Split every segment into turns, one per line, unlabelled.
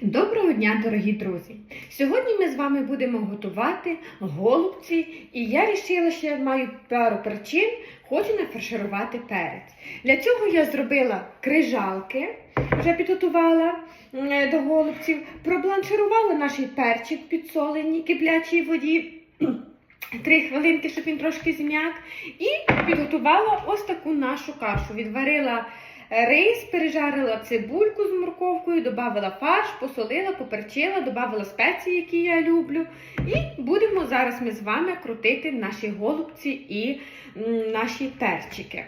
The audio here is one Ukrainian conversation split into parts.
Доброго дня, дорогі друзі! Сьогодні ми з вами будемо готувати голубці, і я вирішила, що я маю пару причин, хочу нафарширувати перець. Для цього я зробила крижалки, вже підготувала до голубців, пробланширувала наш перчик підсоленій киплячій воді. Три хвилинки, щоб він трошки зм'як. І підготувала ось таку нашу кашу. Відварила рис, пережарила цибульку з морковкою, додала фарш, посолила, поперчила, додала спеції, які я люблю. І будемо зараз ми з вами крутити наші голубці і наші перчики.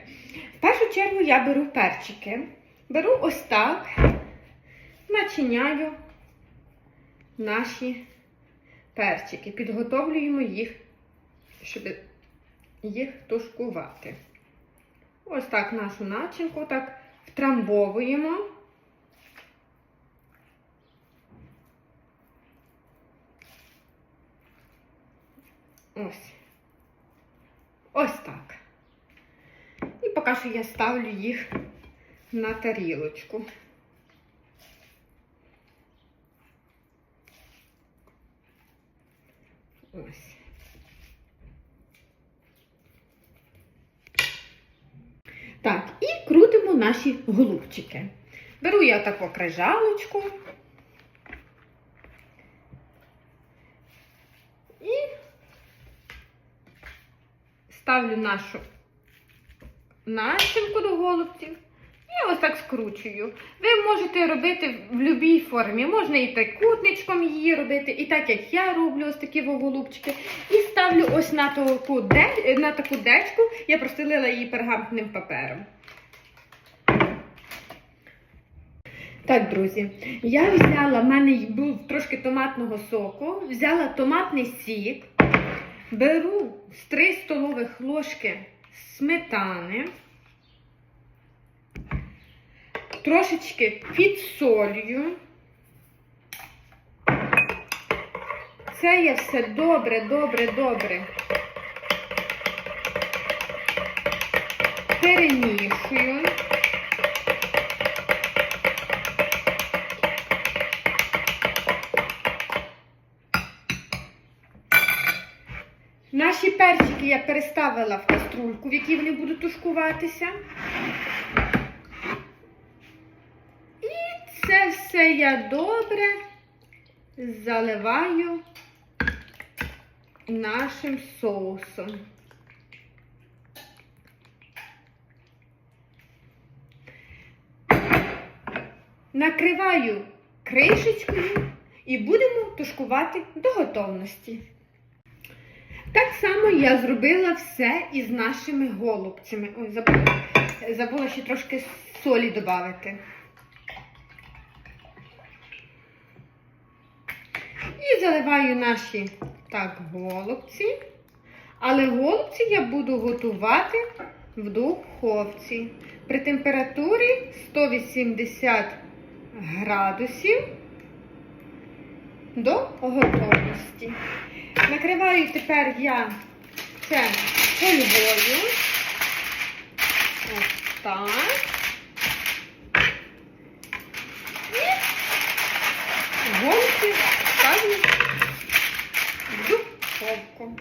В першу чергу я беру перчики. Беру ось так, начиняю наші перчики, підготовлюємо їх, щоб їх тушкувати. Ось так нашу начинку так втрамбовуємо. Ось. Ось так. І поки що я ставлю їх на тарілочку. Ось. Так, і крутимо наші голубчики. Беру я таку крижалочку. І ставлю нашу начинку до голубців. І ось так скручую. Ви можете робити в будь-якій формі. Можна і трикутничком її робити, і так як я роблю ось такі голубчики. І ставлю ось на таку, дечку, я простелила її пергаментним папером. Так, друзі, я взяла, в мене був трошки томатного соку, взяла томатний сік, беру з 3 столових ложки сметани, трошечки підсолюю. Це я все добре, добре, добре перемішую. Наші перчики я переставила в каструльку, в якій вони будуть тушкуватися. І це все я добре заливаю нашим соусом. Накриваю кришечкою і будемо тушкувати до готовності. Так само я зробила все із нашими голубцями. Ой, забула, забула ще трошки солі додати. І заливаю наші так голубці. Але голубці я буду готувати в духовці при температурі 180 градусів до готовності. Накриваю тепер я це фольгою. Ось так. І голки ставлю в духовку.